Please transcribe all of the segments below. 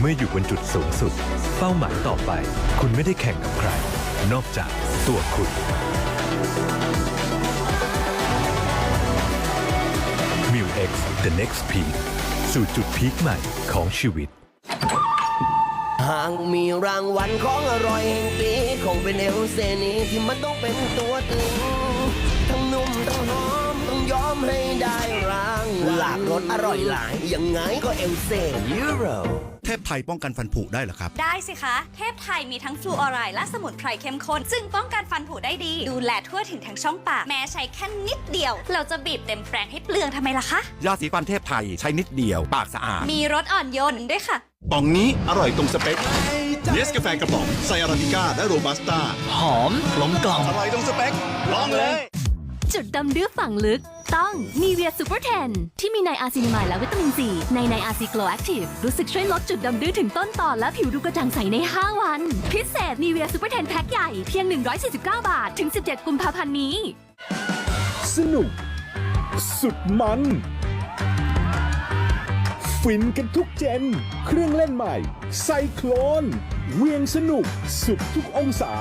เมื่ออยู่บนจุดสูงสุด เป้าหมายต่อไป คุณไม่ได้แข่งกับใคร นอกจากตัวคุณ m i l X The Next Peak สู่จุดพีคใหม่ของชีวิต หากมีรางวัลของอร่อยแห่งปีคงเป็นเอลเซนีที่มันต้องเป็นตัวตึงทั้งนุ่มทั้งหอม หลากรสอร่อยหลายยังไงก็เอลเซยูโรเทพไทยป้องกันฟันผุได้เหรอครับ ได้สิคะ เทพไทยมีทั้งฟลูออไรด์และสมุนไพรเข้มข้นซึ่งป้องกันฟันผุได้ดี ดูแลทั่วถึงทั้งช่องปาก แม้ใช้แค่นิดเดียว เราจะบีบเต็มแปรงให้เปลืองทำไมล่ะคะ ยาสีฟันเทพไทยใช้นิดเดียวปากสะอาด มีรสอ่อนโยนด้วยค่ะป๋องนี้อร่อยตรงสเปคเนสกาแฟกระป๋องไซอาราบิก้าและโรบัสต้าหอมกลมกล่อมอร่อยตรงสเปคลองเลย จุดดำดื้อฝังลึก ต้องนีเวียซูเปอร์เทนที่มีไนอาซินิมายและวิตามินซีในไนอาซีโกลแอคทีฟรู้สึกช่วยลดจุดดำดื้อถึงต้นตอและผิวดูกระจ่างใสใน 5 วัน พิเศษนีเวียซูเปอร์เทนแพ็คใหญ่เพียง 149 บาท ถึง 17 กุมภาพันธ์นี้ สนุก สุดมัน ฟินกันทุกเจน เครื่องเล่นใหม่ ไซโคลน เวียงสนุก สุดทุกองศา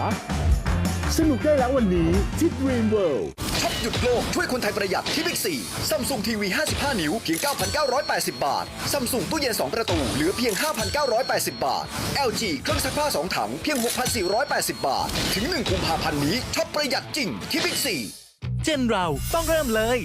สนุกได้แล้ววันนี้ที่ Dream World ช็อปหยุดโลก ช่วยคนไทยประหยัดที่บิ๊กซีซัมซุงทีวี 55 นิ้ว เพียง 9,980 บาทซัมซุงตู้เย็น 2 ประตู เหลือเพียง 5,980 บาท LG เครื่องซักผ้า 2 ถัง เพียง 6,480 บาท ถึง 1 กุมภาพันธ์นี้ช็อปประหยัดจริงที่บิ๊กซี จนเราต้องเริ่มเลย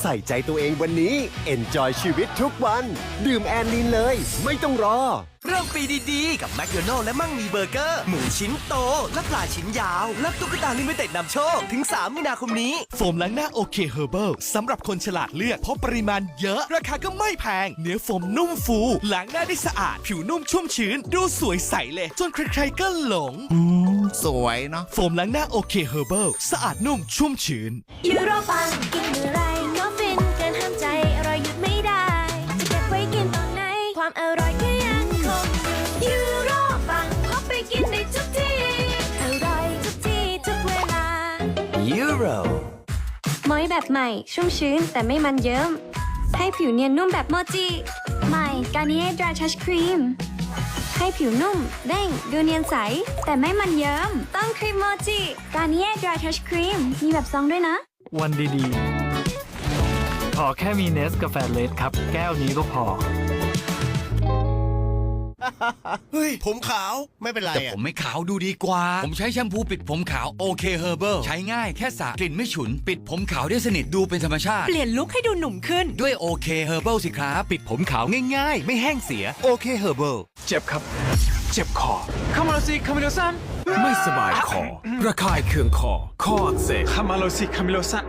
ใส่ใจตัวเองวันนี้ Enjoy ชีวิตทุกวัน ดื่มแอนลินเลย ไม่ต้องรอ เริ่มปีดีๆ กับแมคโดนัลและมั่งมีเบอร์เกอร์ หมูชิ้นโต และปลาชิ้นยาว และตุ๊กตาลิมิเต็ดนำโชค ถึง 3 มีนาคมนี้ โฟมล้างหน้าโอเคเฮอร์เบิลสำหรับคนฉลาดเลือก เพราะปริมาณเยอะ ราคาก็ไม่แพง เนื้อโฟมนุ่มฟูล้างหน้าได้สะอาด ผิวนุ่มชุ่มชื้น ดูสวยใสเลย จนใครๆก็หลง สวยเนาะ โฟมล้างหน้าโอเคเฮอร์เบิลสะอาดนุ่มชุ่มชื้น ยูโรปังกินเมื่อไรก็ฟินเกินห้ามใจอร่อยหยุดไม่ได้ จะเก็บไว้กินตอนไหน ความอร่อยก็ยังคงอยู่ยูโรปังพกไปกินได้ทุกที่อร่อยทุกที่ทุกเวลายูโรมอยแบบใหม่ ชุ่มชื้นแต่ไม่มันเยิ้มให้ผิวเนียนนุ่มแบบโมจิ ใหม่กา r นิเอ Dry Touch Cream ให้ผิวนุ่ม เด้ง ดูเนียนใส แต่ไม่มันเยิ้ม ต้องครีมโมจิกา r นิเอ Dry Touch Cream มีแบบซองด้วยนะ วันดีๆ ขอแค่มีเนสกาแฟเลสครับ แก้วนี้ก็พอ เฮ้ย ผมขาวไม่เป็นไรแต่อะผมไม่ขาวดูดีกว่า ผมใช้แชมพูปิดผมขาวโอเคเฮอร์เบิลใช้ง่ายแค่สระกลิ่นไม่ฉุน ปิดผมขาวได้สนิทดูเป็นธรรมชาติ เปลี่ยนลุคให้ดูหนุ่มขึ้น ด้วยโอเคเฮอร์เบิลสิครับปิดผมขาวง่ายๆ ไม่แห้งเสียโอเคเฮอร์เบิลเจ็บครับ เจ็บคอคามาโลซิคามิโลซันไม่สบายคอ ระคายเคืองคอ คออักเสบคามาโลซิคามิโลซัน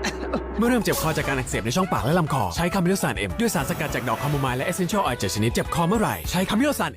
เมื่อเริ่มเจ็บคอจากการอักเสบในช่องปากและลำคอ ใช้คามิโลซานเอ็มด้วยสารสกัดจากดอกคาโมไมล์และเอเซนเชียลออยล์เจ็ดชนิดเจ็บคอเมื่อไหร่ ใช้คามิโลซาน